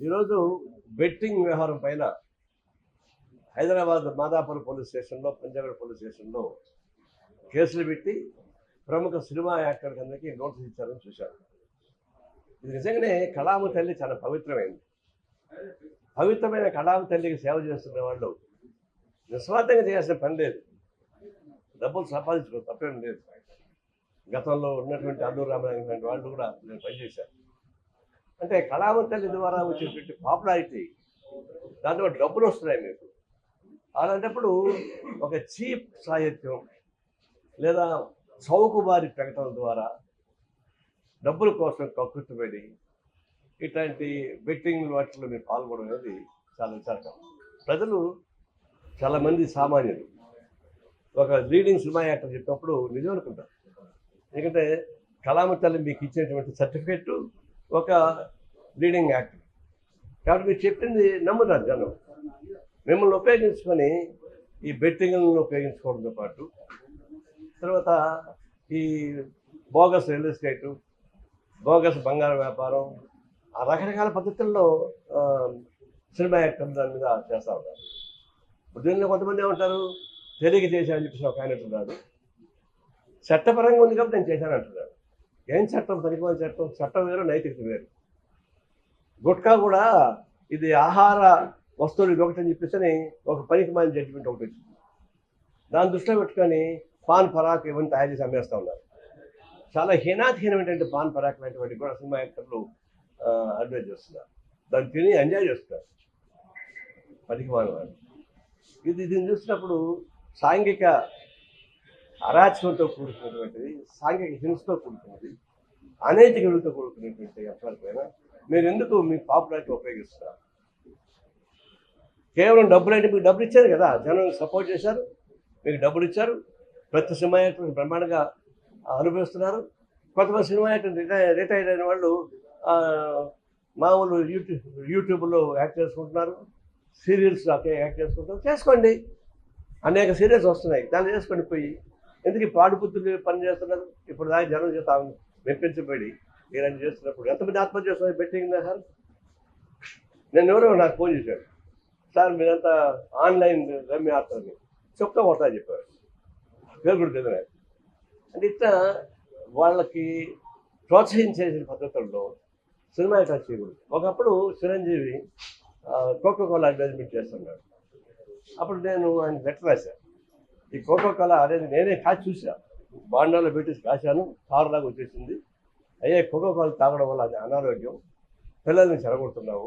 ఈరోజు బెట్టింగ్ వ్యవహారం పైన హైదరాబాద్ మాదాపూర్ పోలీస్ స్టేషన్లో పంజాగఢ్ పోలీస్ స్టేషన్లో కేసులు పెట్టి ప్రముఖ సినిమా యాక్టర్కి అందరికీ నోటీస్ ఇచ్చారని చూశారు. ఇది నిజంగానే కళాము తల్లి చాలా పవిత్రమైంది. పవిత్రమైన కళామ తల్లికి సేవ చేస్తున్న వాళ్ళు నిస్వార్థంగా చేయాల్సిన పని లేదు. డబ్బులు సంపాదించుకో తప్పేం లేదు. గతంలో ఉన్నటువంటి అల్లూరు రామనాథన్ వాళ్ళు కూడా నేను పనిచేశాను అంటే కళావంతుల ద్వారా వచ్చేటువంటి పాపులారిటీ. దాంట్లో డబ్బులు వస్తున్నాయి మీకు. అలాంటప్పుడు ఒక చీప్ సాహిత్యం లేదా చౌకబారి ప్రకటన ద్వారా డబ్బుల కోసం కక్కుతుపడి ఇట్లాంటి బెట్టింగ్ వాటిలో మీరు పాల్గొనడం అనేది చాలా విచారకరం. ప్రజలు చాలామంది సామాన్యులు. ఒక లీడింగ్ సినిమా యాక్టర్ చెప్పినప్పుడు నిజం అనుకుంటారు ఎందుకంటే కళామ తల్లి మీకు ఇచ్చేటువంటి సర్టిఫికెట్ ఒక బ్లీడింగ్ యాక్ట్. కాబట్టి మీరు చెప్పింది నమ్ముతారు జనం. మిమ్మల్ని ఉపయోగించుకొని ఈ బెట్టింగ్లను ఉపయోగించుకోవడంతో పాటు తర్వాత ఈ బోగస్ రియల్ ఎస్టేటు బోగస్ బంగారం వ్యాపారం ఆ రకరకాల పద్ధతుల్లో సినిమా యాక్టర్ దాని మీద చేస్తూ ఉన్నారు. దీనిలో కొంతమంది ఏమంటారు? తెలియక చేశానని చెప్పేసి ఒక ఆయన అంటున్నాడు. చట్టపరంగా ఉంది కాబట్టి నేను చేశాను అంటున్నాడు. ఏం చట్టం? పనికిమాల చట్టం. చట్టం వేరు నైతికత వేరు. గుట్కా కూడా ఇది ఆహార వస్తువులు ఇది ఒకటి అని చెప్పేసి ఒక పనికిమాలిన జడ్జిమెంట్ ఒకటి వచ్చింది. దాని దృష్టిలో పెట్టుకొని పాన్ పరాక్ ఇవన్నీ తయారు చేసి అమ్మేస్తూ ఉన్నారు. చాలా హీనాధీనమైనటువంటి పాన్ పరాక్ లాంటి వాటికి కూడా సినిమా యాక్టర్లు అడ్వైజ్ చేస్తున్నారు. దాన్ని తిని ఎంజాయ్ చేస్తున్నారు. పనికిమాలిన వాళ్ళు. ఇది దీన్ని చూసినప్పుడు సాంఘిక అరాచకంతో కూడుకున్నటువంటిది సాంఘిక హింసతో కూడుకున్నది అనైతిక విలువతో కూడుకున్నటువంటి అంశాల మీరు ఎందుకు మీ పాపులారిటీ ఉపయోగిస్తున్నారు? కేవలం డబ్బులు అంటే మీకు డబ్బులు ఇచ్చారు కదా జనం సపోర్ట్ చేశారు మీకు డబ్బులు ఇచ్చారు ప్రతి సినిమా యాక్టర్ బ్రహ్మాండంగా అనుభవిస్తున్నారు కొంతమంది సినిమా యాక్టర్ రిటైర్ రిటైర్ అయిన వాళ్ళు మామూలు యూట్యూబ్ యూట్యూబ్లో యాక్ట్ చేసుకుంటున్నారు సీరియల్స్ యాక్ట్ చేసుకుంటారు చేసుకోండి. అనేక సీరియల్స్ వస్తున్నాయి దాన్ని చేసుకోండి పోయి. ఎందుకు ఈ పాడుపుత్రులు పని చేస్తున్నారు? ఇప్పుడు దాకా జనం చేత మెప్పించబడి ఇలాంటి చేస్తున్నప్పుడు ఎంతమంది ఆత్మహత్య చేస్తున్నారు బెట్టింగ్ సార్ నేను ఎవరో నాకు ఫోన్ చేశాడు. సార్ మీరంతా ఆన్లైన్ రమ్మి ఆడుతుంది చెప్తా కొడతా చెప్పారు పేరు కూడా తెలియదు. అంటే ఇట్లా వాళ్ళకి ప్రోత్సహించేసిన పద్ధతుల్లో సినిమా యాక్టర్ చేయకూడదు? ఒకప్పుడు చిరంజీవి కోకో కోలా అడ్వర్టైజ్మెంట్ చేస్తున్నాడు. అప్పుడు నేను ఆయన లెటర్ రాశాను. ఈ కోకో కోలా అనేది నేనే కాచి చూసా బాండాలో పెట్టి కాశాను కారులాగా వచ్చేసింది. అయ్యే కోకో కోలా తాగడం వల్ల అది అనారోగ్యం. పిల్లల్ని చెడగొడుతున్నావు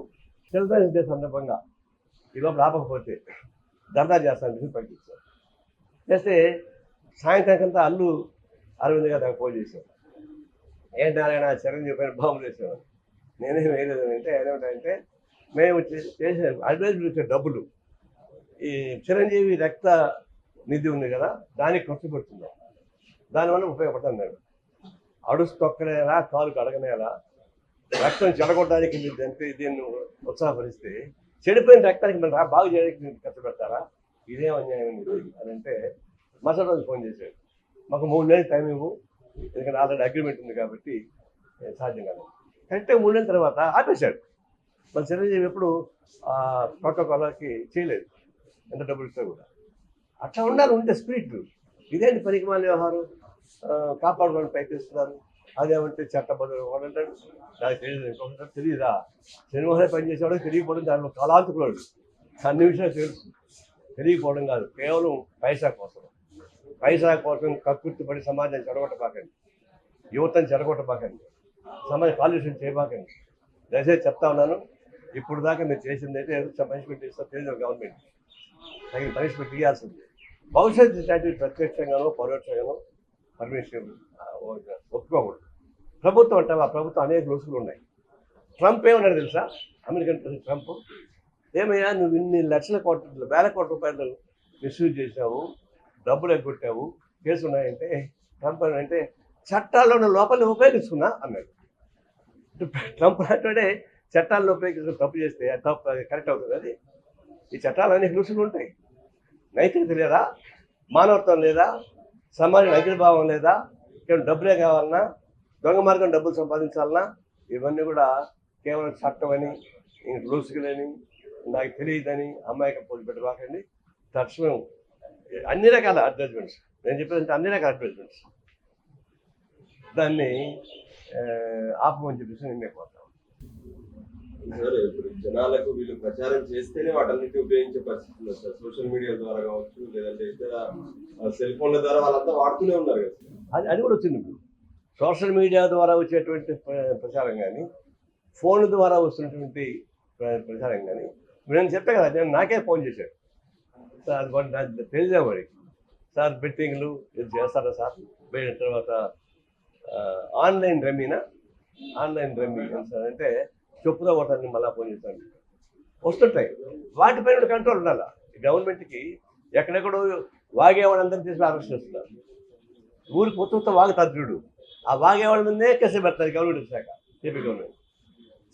చిల్డ్రన్స్ డే సందర్భంగా ఈ లోపల ఆపకపోతే దర్దా చేస్తాను చెప్పి పంపించాను చేస్తే సాయంత్రానికంతా అల్లు అరవింద్ గారు నాకు ఫోన్ చేశాను ఏంటి ఆయన చిరంజీవి పైన బాంబులు వేసేవాడు నేనేం వేయలేదు అంటే ఏదేమిటంటే మేము చేసే అడ్వైజ్ డబ్బులు ఈ చిరంజీవి రక్త నిధి ఉంది కదా దానికి ఖర్చు పెడుతున్నాం దానివల్ల ఉపయోగపడతాను నేను అడుసు తొక్కనేలా కాలు కడగనేలా రక్తం చెడగొట్టడానికి మీరు అంటే దీన్ని ఉత్సాహపరిస్తే చెడిపోయిన రక్తానికి మీరు బాగు చేయడానికి మీరు ఖర్చు పెడతారా? ఇదేం అన్యాయం ఇది. అని అంటే మరుసటి రోజు ఫోన్ చేశాడు. మాకు మూడు నెలలు టైం ఇవ్వు ఎందుకంటే ఆల్రెడీ అగ్రిమెంట్ ఉంది కాబట్టి సాధ్యం కాదు కరెక్ట్గా మూడు నెలల తర్వాత ఆపేశాడు. మన చిరంజీవి ఎప్పుడు పక్క కొలకి చేయలేదు ఎంత డబ్బులు ఇస్తా కూడా. అట్లా ఉండాలి ఉంటే స్పిరిట్. ఇదేంటి పనికిమాల వ్యవహారం? కాపాడుకోవడం కాపాడుకోవడానికి ప్రయత్నిస్తున్నారు. అదేమంటే చట్టబద్ధ అంటాడు నాకు తెలియదు ఇంకొకటి తెలియదా? సినిమాలో పనిచేసేవాడు తెలియకపోవడం దానిలో కళాంతకుడు సన్నివేశాలు తెలుసు. తెలియకపోవడం కాదు కేవలం పైసా కోసం. పైసా కోసం కక్కుర్తిపడి సమాజాన్ని చెడగొట్టబాకండి. యువతను చెడగొట్టబాకండి. సమాజ కాలుష్యం చేయబాకండి. దయచేసి చెప్తా ఉన్నాను ఇప్పుడు దాకా మీరు చేసింది అయితే ఏదో పనిష్మెంట్ ఇస్తా తెలియదు గవర్నమెంట్. తగిన పనిష్మెంట్ ఇవ్వాల్సింది భవిష్యత్తు ఇట్లాంటివి ప్రత్యక్షంగానో పరోక్షంగానో పర్మిషన్ ఒప్పుకోకూడదు. ప్రభుత్వం అంటే ఆ ప్రభుత్వం అనేక లొసుగులు ఉన్నాయి. ట్రంప్ ఏమన్నాడు తెలుసా? అమెరికన్ ప్రెసిడెంట్ ట్రంప్ ఏమయ్యా నువ్వు ఇన్ని లక్షల కోట్ల వేల కోట్ల రూపాయలు మిస్యూజ్ చేసావు డబ్బులు ఎగ్గొట్టావు కేసు ఉన్నాయంటే ట్రంప్ అంటే చట్టాల్లో ఉన్న లోపల ఉపయోగించుకున్నా అన్నాడు. ట్రంప్ అంటే చట్టాలను ఉపయోగించుకుని తప్పు చేస్తే తప్పు అది కరెక్ట్ అవుతుంది అది ఈ చట్టాలు అనేక రుసులు ఉంటాయి. నైతికత లేదా? మానవత్వం లేదా? సమాజం అగ్రభావం లేదా? కేవలం డబ్బులే కావాలన్నా దొంగ మార్గం డబ్బులు సంపాదించాలన్నా ఇవన్నీ కూడా కేవలం చట్టం అని లేని నాకు తెలియదని అమ్మాయికి పోటీ పెట్టబాకండి తక్షణం అన్ని రకాల అడ్వర్టైజ్మెంట్స్ నేను చెప్పేదంటే అన్ని రకాల అడ్వర్టైజ్మెంట్స్ దాన్ని ఆపమని చెప్పేసి నేను సార్ ఇప్పుడు జనాలకు వీళ్ళు ప్రచారం చేస్తేనే వాటన్నిటి ఉపయోగించే పరిస్థితి ఉంది సార్. సోషల్ మీడియా ద్వారా కావచ్చు లేదంటే ఇతర సెల్ ఫోన్ల ద్వారా వాళ్ళంతా వాడుతూనే ఉన్నారు కదా అది అది కూడా వచ్చింది ఇప్పుడు. సోషల్ మీడియా ద్వారా వచ్చేటువంటి ప్ర- ప్రచారం కానీ ఫోన్ ద్వారా వస్తున్నటువంటి ప్ర- ప్రచారం కానీ నేను చెప్పే కదా నేను నాకే ఫోన్ చేశాడు. సార్ నాకు తెలిసే వాడికి సార్ బెట్టింగ్లు ఇది చేస్తారా సార్? పోయిన తర్వాత ఆన్లైన్ రమ్మీనా ఆన్లైన్ రమ్మీ అని సార్ అంటే చెప్పుదా ఒకటాన్ని మళ్ళీ ఫోన్ చేస్తాను వస్తుంటాయి. వాటిపైన కంట్రోల్ ఉండాలి? గవర్నమెంట్కి ఎక్కడెక్కడో వాగేవాళ్ళందరినీ తీసి అరెస్ట్ చేస్తున్నారు. ఊరికి మొత్తం వాగ చూడు ఆ వాగేవాళ్ళ మీదే కేసు పెడతారు గవర్నమెంట్ శాఖ ఏపీ గవర్నమెంట్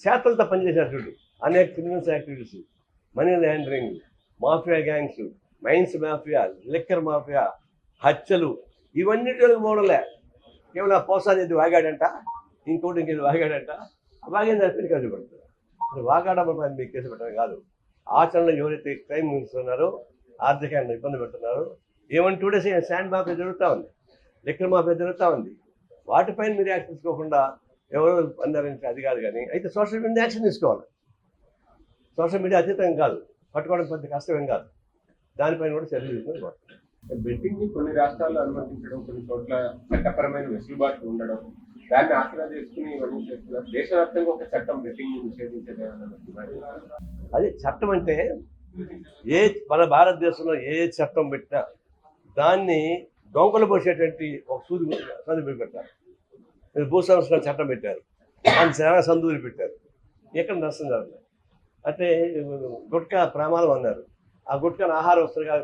చేతలతో పనిచేసే చూడు. అనేక criminals activities money laundering mafia gangs mines mafia liquor mafia హత్యలు. ఇవన్నీ మూడలే కేవలం ఆ ఇది వాగాడంట? ఇంకోటి ఇంకేది వాగాడంట? అలాగే దాని కేసు పెడతారు ఇది పైన మీకు కేసు పెట్టడం కాదు. ఆచరణలో ఎవరైతే క్రైమ్ ఇస్తున్నారో ఆర్థికంగా ఇబ్బంది పెడుతున్నారో ఏమని టూ డేస్ శాండ్ మాఫియా జరుగుతూ ఉంది. లెక్కల మాఫియా జరుగుతూ ఉంది. వాటిపైన మీరు యాక్షన్ తీసుకోకుండా ఎవరు అన్నారంటే అది కాదు కానీ అయితే సోషల్ మీడియా యాక్షన్ తీసుకోవాలి. సోషల్ మీడియా అతీతం కాదు. పట్టుకోవడం పెద్ద కష్టమేం కాదు. దానిపైన కూడా చర్యలు తీసుకుని బెట్టింగ్ని కొన్ని రాష్ట్రాల్లో అనుమతించడం కొన్ని చోట్ల చట్టపరమైన వెసులుబాట్లు ఉండడం దాన్ని ఆసరా చేసుకుని ఇవన్నీ చేస్తున్నారు. దేశవ్యాప్తంగా ఒక చట్టం బెట్టింగ్ నిషేధించదే అది చట్టం అంటే ఏ మన భారతదేశంలో ఏ చట్టం పెట్టినా దాన్ని డొంకలు పోసేటువంటి ఒక సూది సందు పెట్టారు. మీరు భూ సంస్కరణ చట్టం పెట్టారు. దాన్ని చాలా సందులు పెట్టారు. ఎక్కడ నష్టం జరగలేదు. అంటే గుట్కా ప్రమాదం అన్నారు. ఆ గుట్కాను ఆహార వస్తువుగా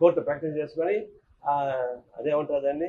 కోర్టు ప్రకటన చేసుకొని అదేమంటారు దాన్ని?